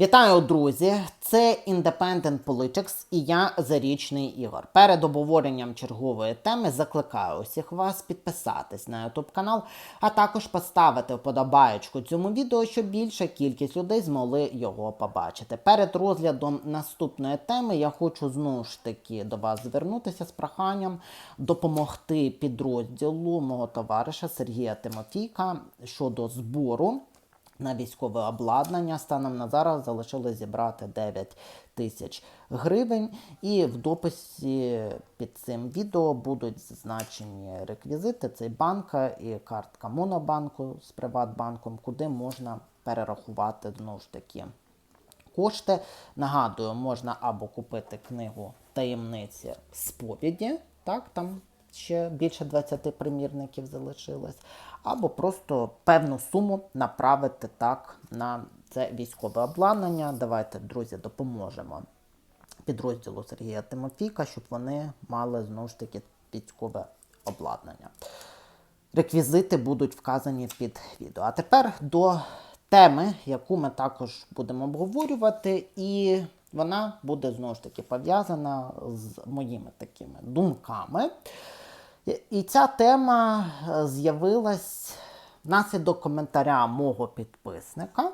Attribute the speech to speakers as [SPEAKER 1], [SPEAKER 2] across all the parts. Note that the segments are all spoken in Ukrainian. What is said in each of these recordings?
[SPEAKER 1] Вітаю, друзі! Це Independent Politics і я Зарічний Ігор. Перед обговоренням чергової теми закликаю усіх вас підписатись на YouTube канал, а також поставити вподобаєчку цьому відео, щоб більша кількість людей змогли його побачити. Перед розглядом наступної теми я хочу знову ж таки до вас звернутися з проханням допомогти підрозділу мого товариша Сергія Тимофійка щодо збору на військове обладнання. Станом на зараз залишилось зібрати 9 тисяч гривень. І в дописі під цим відео будуть зазначені реквізити. Це і банка і картка Монобанку з Приватбанком, куди можна перерахувати знову ж таки. Кошти, нагадую, можна або купити книгу таємниці сповіді, так, там ще більше 20 примірників залишилось, або просто певну суму направити так на це військове обладнання. Давайте, друзі, допоможемо підрозділу Сергія Тимофійка, щоб вони мали знову ж таки військове обладнання. Реквізити будуть вказані під відео. А тепер до теми, яку ми також будемо обговорювати, і вона буде знову ж таки пов'язана з моїми такими думками. І ця тема е, з'явилась внаслідок коментаря мого підписника,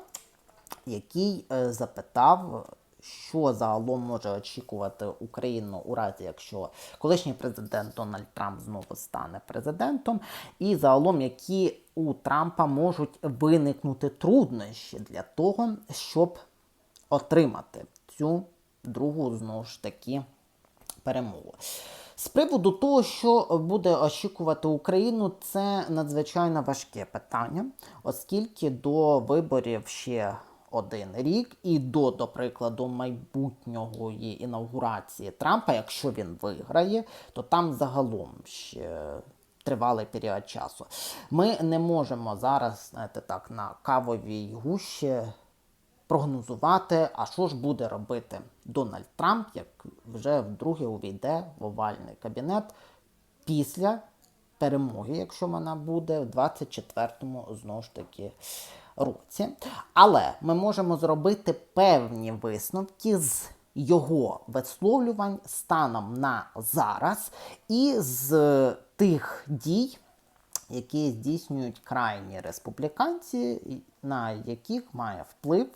[SPEAKER 1] який е, запитав, що загалом може очікувати Україну у разі, якщо колишній президент Дональд Трамп знову стане президентом, і загалом, які у Трампа можуть виникнути труднощі для того, щоб отримати цю другу знову ж таки перемогу. З приводу того, що буде очікувати Україну, це надзвичайно важке питання, оскільки до виборів ще один рік, і до, до прикладу, майбутнього інаугурації Трампа, якщо він виграє, то там загалом ще тривалий період часу. Ми не можемо зараз, знаєте, так, на кавовій гущі прогнозувати, а що ж буде робити Дональд Трамп, як вже вдруге увійде в овальний кабінет після перемоги, якщо вона буде, в 24-му знову ж таки році. Але ми можемо зробити певні висновки з його висловлювань станом на зараз і з тих дій, які здійснюють крайні республіканці, на яких має вплив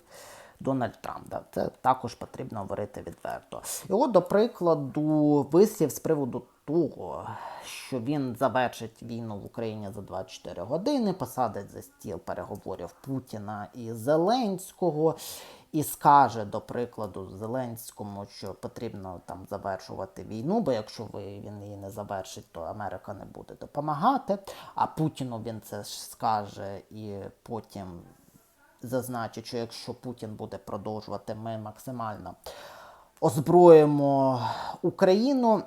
[SPEAKER 1] Дональд Трамп. Це також потрібно говорити відверто. І от, до прикладу, вислів з приводу того, що він завершить війну в Україні за 24 години, посадить за стіл переговорів Путіна і Зеленського. І скаже, до прикладу, Зеленському, що потрібно там завершувати війну, бо якщо ви він її не завершить, то Америка не буде допомагати. А Путіну він це ж скаже і потім зазначить, що якщо Путін буде продовжувати, ми максимально озброїмо Україну.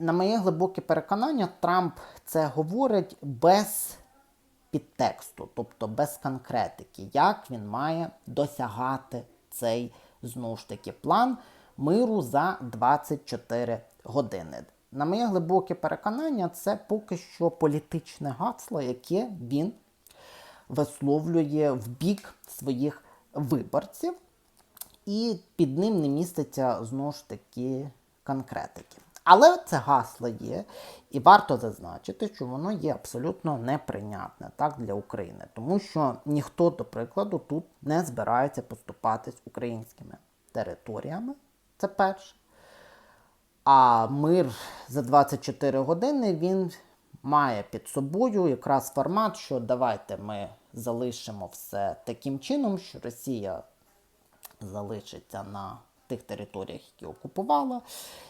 [SPEAKER 1] На моє глибоке переконання, Трамп це говорить без підтексту, тобто без конкретики, як він має досягати цей знову ж таки план миру за 24 години. На моє глибоке переконання, це поки що політичне гасло, яке він висловлює в бік своїх виборців, і під ним не міститься знову ж таки конкретики. Але це гасло є, і варто зазначити, що воно є абсолютно неприйнятне так, для України, тому що ніхто, до прикладу, тут не збирається поступатись українськими територіями. Це перше. А мир за 24 години він має під собою якраз формат, що давайте ми залишимо все таким чином, що Росія залишиться на тих територіях, які окупувала,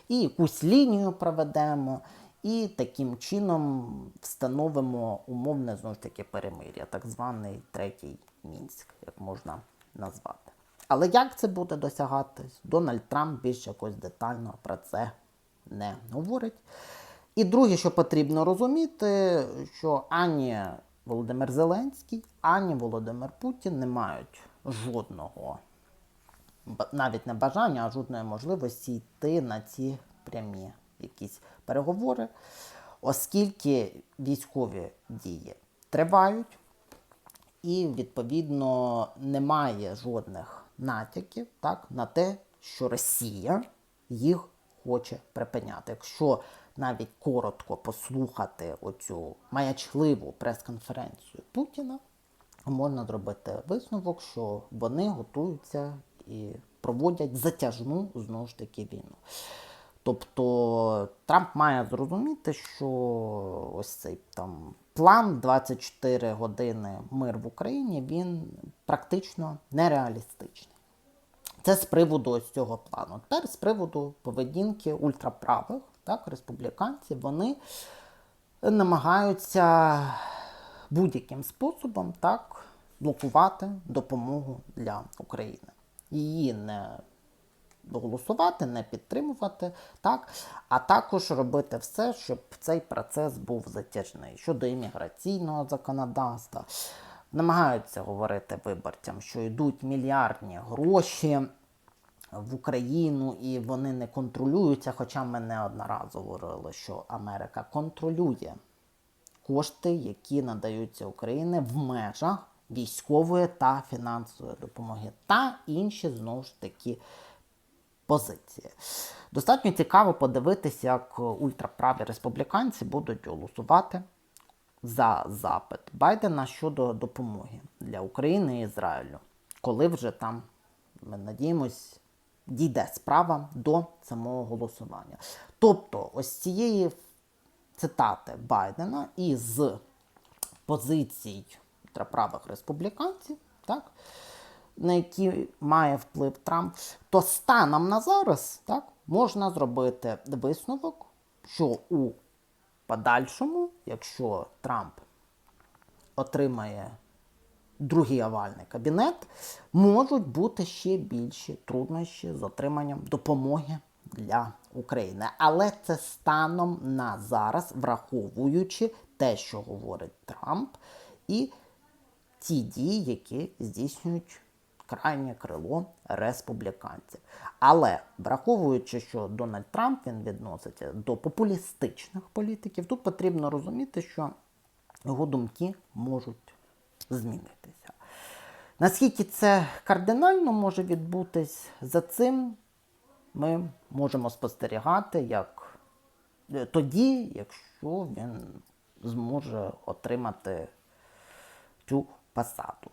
[SPEAKER 1] і якусь лінію проведемо, і таким чином встановимо умовне знову ж таки перемир'я, так званий третій мінськ, як можна назвати. Але як це буде досягатись? Дональд Трамп більш якось детально про це не говорить. І друге, що потрібно розуміти, що ані Володимир Зеленський, ані Володимир Путін не мають жодного, навіть не бажання, а жодної можливості йти на ці прямі якісь переговори, оскільки військові дії тривають, і відповідно немає жодних натяків так, на те, що Росія їх хоче припиняти. Якщо навіть коротко послухати оцю маячливу прес-конференцію Путіна, можна зробити висновок, що вони готуються і проводять затяжну знову ж таки війну. Тобто Трамп має зрозуміти, що ось цей там план 24 години мир в Україні він практично нереалістичний. Це з приводу ось цього плану. Тепер з приводу поведінки ультраправих, так, республіканців, вони намагаються будь-яким способом так, блокувати допомогу для України. Її не голосувати, не підтримувати, так, а також робити все, щоб цей процес був затяжний щодо імміграційного законодавства. Намагаються говорити виборцям, що йдуть мільярдні гроші в Україну і вони не контролюються. Хоча ми неодноразово говорили, що Америка контролює кошти, які надаються Україні в межах військової та фінансової допомоги, та інші знову ж таки позиції. Достатньо цікаво подивитися, як ультраправі республіканці будуть голосувати за запит Байдена щодо допомоги для України і Ізраїлю, коли вже там, ми надіємось, дійде справа до самого голосування. Тобто, ось цієї цитати Байдена із позицій ультраправих республіканців, так, на які має вплив Трамп, то станом на зараз так, можна зробити висновок, що у подальшому, якщо Трамп отримає другий овальний кабінет, можуть бути ще більші труднощі з отриманням допомоги для України. Але це станом на зараз, враховуючи те, що говорить Трамп, і ті дії, які здійснюють крайнє крило республіканців. Але враховуючи, що Дональд Трамп він відноситься до популістичних політиків, тут потрібно розуміти, що його думки можуть змінитися. Наскільки це кардинально може відбутись, за цим ми можемо спостерігати як е, тоді, якщо він зможе отримати цю посаду.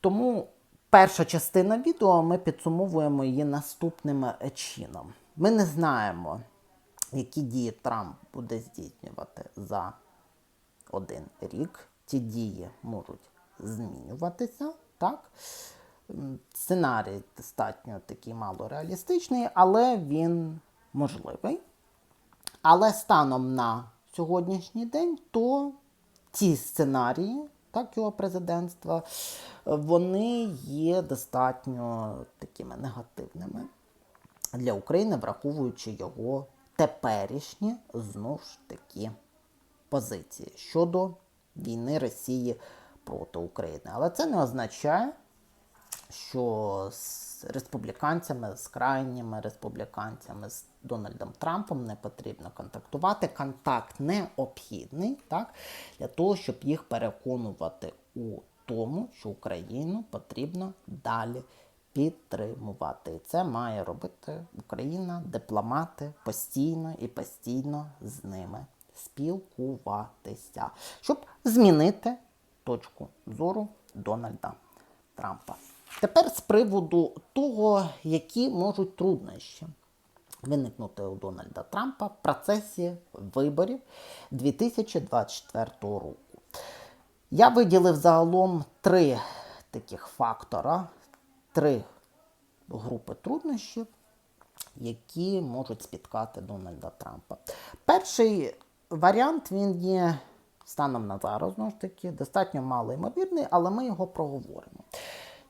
[SPEAKER 1] Тому перша частина відео ми підсумовуємо її наступним чином. Ми не знаємо, які дії Трамп буде здійснювати за один рік. Ці дії можуть змінюватися. Так? Сценарій достатньо такий мало реалістичний, але він можливий. Але станом на сьогоднішній день, то ці сценарії, так, його президентства, вони є достатньо такими негативними для України, враховуючи його теперішні знову ж таки позиції щодо війни Росії проти України. Але це не означає, що з республіканцями, з крайніми республіканцями, з Дональдом Трампом не потрібно контактувати. Контакт необхідний так, для того, щоб їх переконувати у тому, що Україну потрібно далі підтримувати. І це має робити Україна, дипломати постійно і постійно з ними спілкуватися, щоб змінити точку зору Дональда Трампа. Тепер з приводу того, які можуть труднощі виникнути у Дональда Трампа в процесі виборів 2024 року. Я виділив загалом три таких фактора, три групи труднощів, які можуть спіткати Дональда Трампа. Перший варіант він є станом на зараз, знову ж таки, достатньо мало ймовірний, але ми його проговоримо.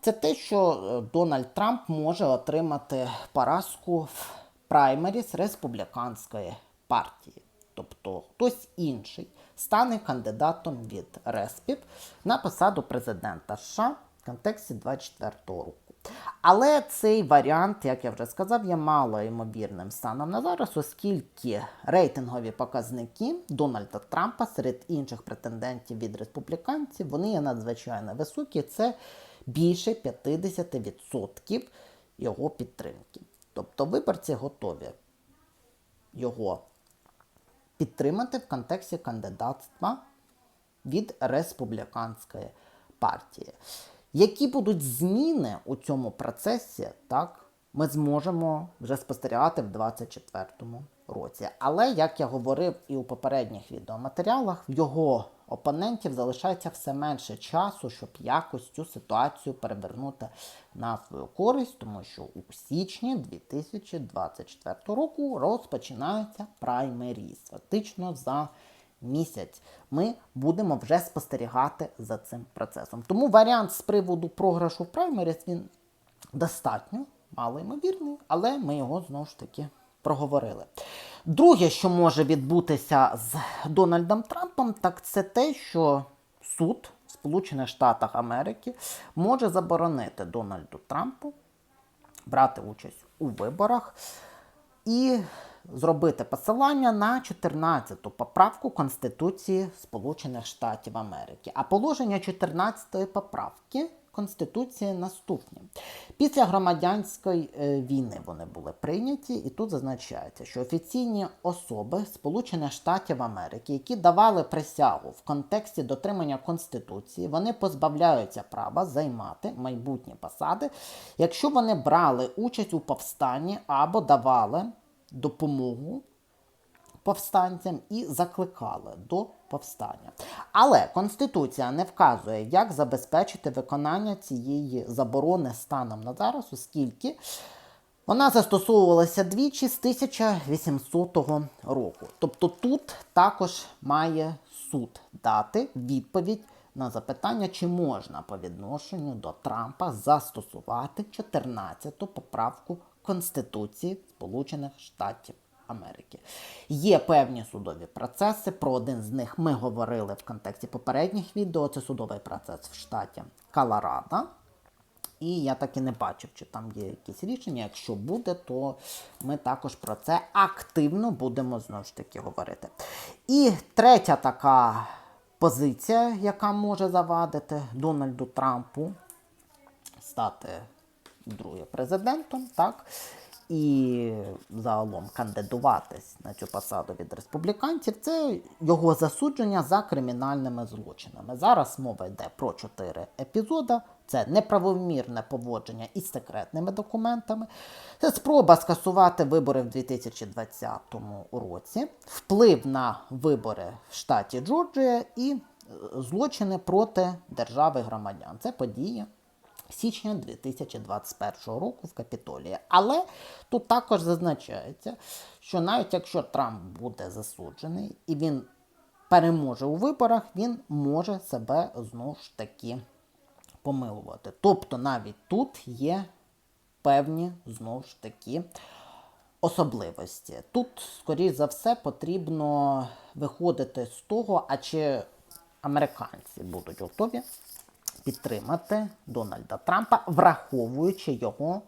[SPEAKER 1] Це те, що е, Дональд Трамп може отримати поразку в праймеріс республіканської партії. Тобто хтось інший стане кандидатом від Респів на посаду президента США в контексті 24-го року. Але цей варіант, як я вже сказав, є мало ймовірним станом на зараз, оскільки рейтингові показники Дональда Трампа серед інших претендентів від республіканців вони є надзвичайно високі. Це більше 50% його підтримки. Тобто виборці готові його підтримати в контексті кандидатства від республіканської партії. Які будуть зміни у цьому процесі, так, ми зможемо вже спостерігати в 2024 році. Але, як я говорив і у попередніх відеоматеріалах, в його опонентів залишається все менше часу, щоб якось цю ситуацію перевернути на свою користь, тому що у січні 2024 року розпочинається праймеріз. Фактично за місяць ми будемо вже спостерігати за цим процесом. Тому варіант з приводу програшу в праймеріс він достатньо малоймовірний, але ми його знову ж таки проговорили. Друге, що може відбутися з Дональдом Трампом, так це те, що суд в Сполучених Штатах Америки може заборонити Дональду Трампу брати участь у виборах і зробити посилання на 14-ту поправку Конституції Сполучених Штатів Америки. А положення 14-ї поправки Конституції наступні. Після громадянської е, війни вони були прийняті, і тут зазначається, що офіційні особи Сполучених Штатів Америки, які давали присягу в контексті дотримання Конституції, вони позбавляються права займати майбутні посади, якщо вони брали участь у повстанні або давали допомогу повстанцям і закликали до повстання. Але Конституція не вказує, як забезпечити виконання цієї заборони станом на зараз, оскільки вона застосовувалася двічі з 1800 року. Тобто тут також має суд дати відповідь на запитання, чи можна по відношенню до Трампа застосувати 14-ту поправку Конституції Сполучених Штатів Америки. Є певні судові процеси. Про один з них ми говорили в контексті попередніх відео. Це судовий процес в штаті Колорадо. І я так і не бачив, чи там є якісь рішення. Якщо буде, то ми також про це активно будемо знову ж таки говорити. І третя така позиція, яка може завадити Дональду Трампу стати друге президентом, так? І загалом кандидуватись на цю посаду від республіканців, це його засудження за кримінальними злочинами. Зараз мова йде про чотири епізоди. Це неправомірне поводження із секретними документами, це спроба скасувати вибори в 2020 році, вплив на вибори в штаті Джорджія і е, злочини проти держави громадян. Це події січня 2021 року в Капітолії. Але тут також зазначається, що навіть якщо Трамп буде засуджений і він переможе у виборах, він може себе знову ж таки помилувати. Тобто навіть тут є певні знову ж таки особливості. Тут, скоріш за все, потрібно виходити з того, а чи американці будуть готові підтримати Дональда Трампа, враховуючи його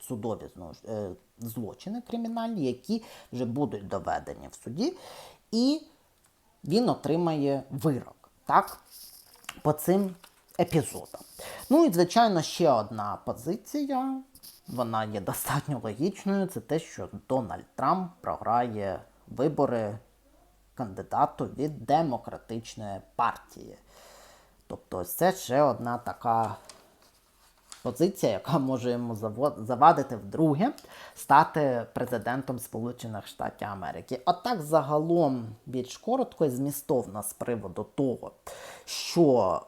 [SPEAKER 1] судові е, злочини кримінальні, які вже будуть доведені в суді, і він отримає вирок так, по цим епізодам. Ну і, звичайно, ще одна позиція. Вона є достатньо логічною. Це те, що Дональд Трамп програє вибори кандидату від демократичної партії. Тобто, це ще одна така позиція, яка може йому завадити вдруге стати президентом Сполучених Штатів Америки. Отак, загалом, більш коротко і змістовно з приводу того, що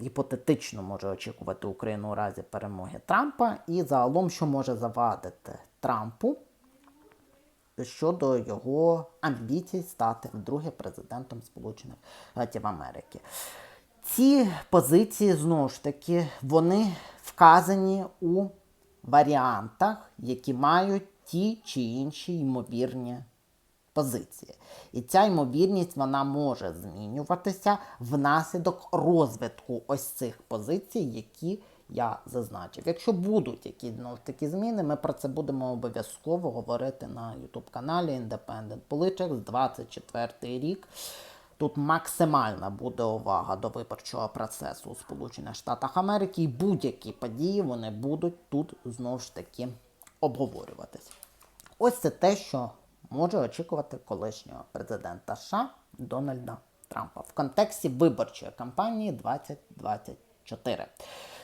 [SPEAKER 1] е, гіпотетично може очікувати Україну у разі перемоги Трампа, і загалом, що може завадити Трампу щодо його амбіцій стати вдруге президентом Сполучених Штатів Америки. Ці позиції, знову ж таки, вони вказані у варіантах, які мають ті чи інші ймовірні позиції. І ця ймовірність вона може змінюватися внаслідок розвитку ось цих позицій, які я зазначив. Якщо будуть які ну, такі зміни, ми про це будемо обов'язково говорити на YouTube каналі Independent Politics 24 рік. Тут максимальна буде увага до виборчого процесу у Сполучених Штатах Америки, і будь-які події вони будуть тут знову ж таки обговорюватись. Ось це те, що може очікувати колишнього президента США Дональда Трампа в контексті виборчої кампанії 2024.